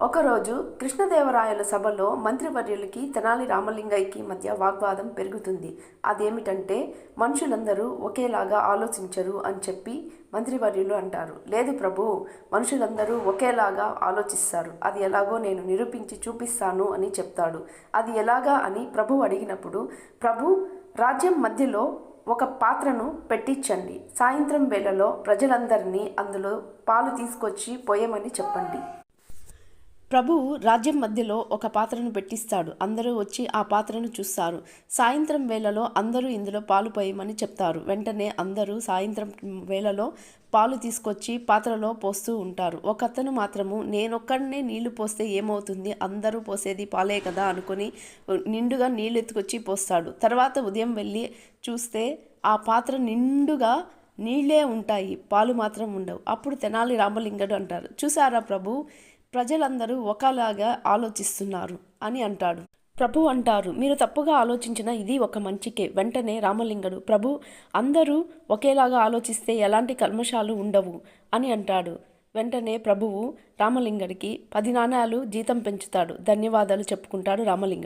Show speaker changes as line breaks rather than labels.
ఒకరోజు కృష్ణదేవరాయల సభలో మంత్రివర్యులకి తెనాలి రామలింగయ్యకి మధ్య వాగ్వాదం పెరుగుతుంది. అదేమిటంటే మనుషులందరూ ఒకేలాగా ఆలోచించరు అని చెప్పి మంత్రివర్యులు అంటారు. లేదు ప్రభు మనుషులందరూ ఒకేలాగా ఆలోచిస్తారు. అది ఎలాగో నేను నిరూపించి చూపిస్తాను అని చెప్తాడు. అది ఎలాగా అని ప్రభు అడిగినప్పుడు ప్రభు రాజ్యం మధ్యలో ఒక పాత్రను పెట్టించండి. సాయంత్రం వేళలో ప్రజలందరినీ అందులో పాలు తీసుకొచ్చి పోయమని చెప్పండి. ప్రభువు రాజ్యం మధ్యలో ఒక పాత్రను పెట్టిస్తాడు. అందరూ వచ్చి ఆ పాత్రను చూస్తారు. సాయంత్రం వేళలో అందరూ ఇందులో పాలు పోయమని చెప్తారు. వెంటనే అందరూ సాయంత్రం వేళలో పాలు తీసుకొచ్చి పాత్రలో పోస్తూ ఉంటారు. ఒకతను మాత్రము నేనొక్కడనే నీళ్ళు పోస్తే ఏమవుతుంది? అందరూ పోసేది పాలే కదా అనుకుని నిండుగా నీళ్ళు ఎత్తుకొచ్చి పోస్తాడు. తర్వాత ఉదయం వెళ్ళి చూస్తే ఆ పాత్ర నిండుగా నీళ్ళే ఉంటాయి. పాలు మాత్రం ఉండవు. అప్పుడు తెనాలి రామలింగడు అంటారు. చూసారా ప్రభు? ప్రజలందరూ ఒకలాగా ఆలోచిస్తున్నారు అని అంటాడు. ప్రభు అంటారు మీరు తప్పుగా ఆలోచించిన ఇది ఒక మంచికే. వెంటనే రామలింగడు ప్రభు అందరూ ఒకేలాగా ఆలోచిస్తే ఎలాంటి కల్మషాలు ఉండవు అని అంటాడు. వెంటనే ప్రభువు రామలింగడికి పది నాణాలు జీతం పెంచుతాడు. ధన్యవాదాలు చెప్పుకుంటాడు రామలింగడు.